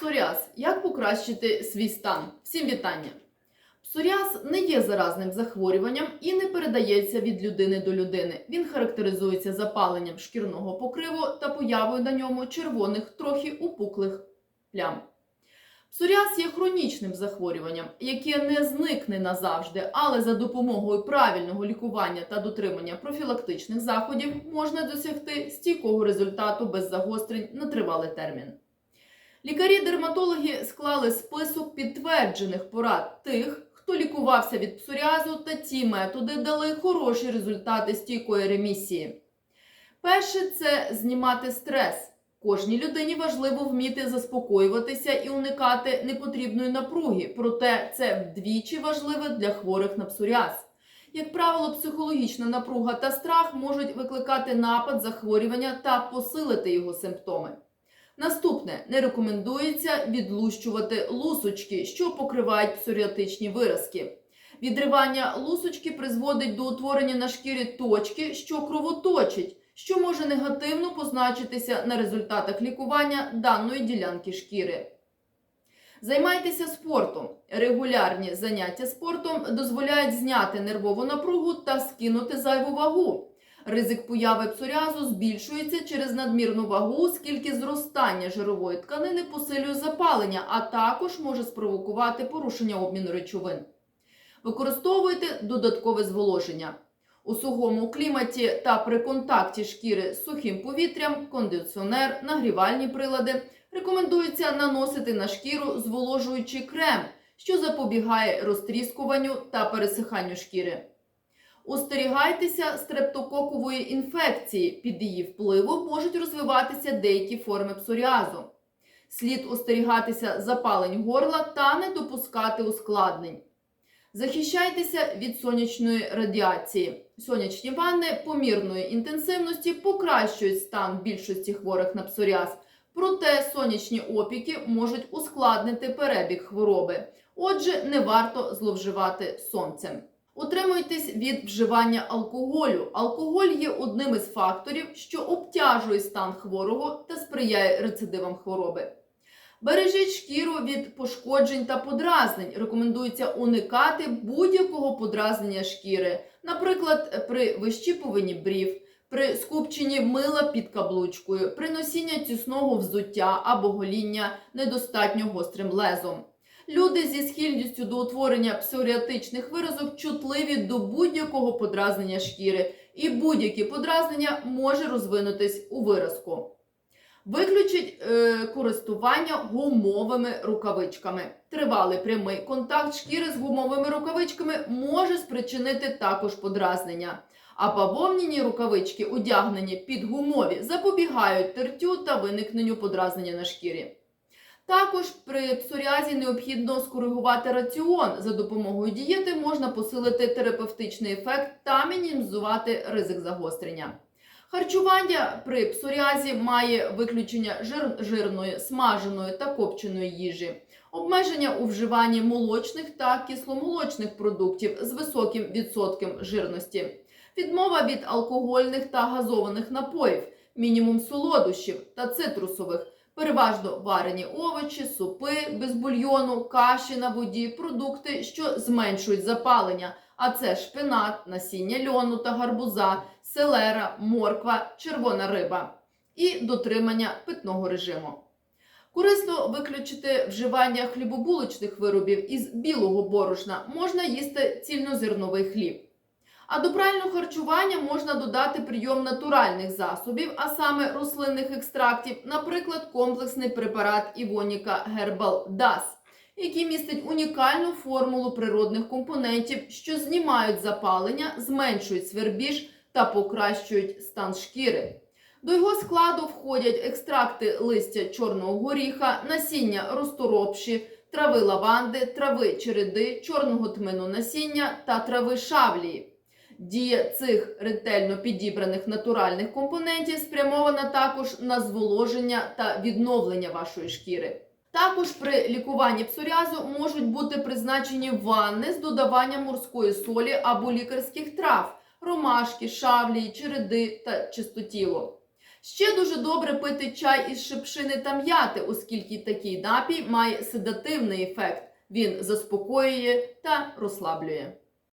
Псоріаз. Як покращити свій стан? Всім вітання! Псоріаз не є заразним захворюванням і не передається від людини до людини. Він характеризується запаленням шкірного покриву та появою на ньому червоних, трохи упуклих плям. Псоріаз є хронічним захворюванням, яке не зникне назавжди, але за допомогою правильного лікування та дотримання профілактичних заходів можна досягти стійкого результату без загострень на тривалий термін. Лікарі-дерматологи склали список підтверджених порад тих, хто лікувався від псоріазу, та ці методи дали хороші результати стійкої ремісії. Перше це знімати стрес. Кожній людині важливо вміти заспокоюватися і уникати непотрібної напруги, проте це вдвічі важливо для хворих на псоріаз. Як правило, психологічна напруга та страх можуть викликати напад захворювання та посилити його симптоми. Наступне не рекомендується відлущувати лусочки, що покривають псоріатичні виразки. Відривання лусочки призводить до утворення на шкірі точки, що кровоточить, що може негативно позначитися на результатах лікування даної ділянки шкіри. Займайтеся спортом. Регулярні заняття спортом дозволяють зняти нервову напругу та скинути зайву вагу. Ризик появи псоріазу збільшується через надмірну вагу, оскільки зростання жирової тканини посилює запалення, а також може спровокувати порушення обміну речовин. Використовуйте додаткове зволоження. У сухому кліматі та при контакті шкіри з сухим повітрям, кондиціонер, нагрівальні прилади рекомендується наносити на шкіру зволожуючий крем, що запобігає розтріскуванню та пересиханню шкіри. Остерігайтеся стрептококової інфекції. Під її впливом можуть розвиватися деякі форми псоріазу. Слід остерігатися запалень горла та не допускати ускладнень. Захищайтеся від сонячної радіації. Сонячні ванни помірної інтенсивності покращують стан більшості хворих на псоріаз, проте сонячні опіки можуть ускладнити перебіг хвороби. Отже, не варто зловживати сонцем. Утримуйтесь від вживання алкоголю. Алкоголь є одним із факторів, що обтяжує стан хворого та сприяє рецидивам хвороби. Бережіть шкіру від пошкоджень та подразнень. Рекомендується уникати будь-якого подразнення шкіри, наприклад, при вищіпуванні брів, при скупченні мила під каблучкою, при носінні тісного взуття або гоління недостатньо гострим лезом. Люди зі схильністю до утворення псоріатичних виразок чутливі до будь-якого подразнення шкіри, і будь-яке подразнення може розвинутись у виразку. Виключіть е, користування гумовими рукавичками. Тривалий прямий контакт шкіри з гумовими рукавичками може спричинити також подразнення. А бавовняні рукавички, одягнені під гумові, запобігають тертю та виникненню подразнення на шкірі. Також при псоріазі необхідно скоригувати раціон. За допомогою дієти можна посилити терапевтичний ефект та мінімізувати ризик загострення. Харчування при псоріазі має виключення жир, жирної, смаженої та копченої їжі, обмеження у вживанні молочних та кисломолочних продуктів з високим відсотком жирності, відмова від алкогольних та газованих напоїв, мінімум солодощів та цитрусових, переважно варені овочі, супи без бульйону, каші на воді, продукти, що зменшують запалення. А це шпинат, насіння льону та гарбуза, селера, морква, червона риба і дотримання питного режиму. Корисно виключити вживання хлібобулочних виробів із білого борошна можна їсти цільнозерновий хліб. А до правильного харчування можна додати прийом натуральних засобів, а саме рослинних екстрактів, наприклад, комплексний препарат Івоніка Herbal DAS, який містить унікальну формулу природних компонентів, що знімають запалення, зменшують свербіж та покращують стан шкіри. До його складу входять екстракти листя чорного горіха, насіння розторопші, трави лаванди, трави череди, чорного тмину насіння та трави шавлії. Дія цих ретельно підібраних натуральних компонентів спрямована також на зволоження та відновлення вашої шкіри. Також при лікуванні псоріазу можуть бути призначені ванни з додаванням морської солі або лікарських трав, ромашки, шавлії, череди та чистотіло. Ще дуже добре пити чай із шипшини та м'яти, оскільки такий напій має седативний ефект. Він заспокоює та розслаблює.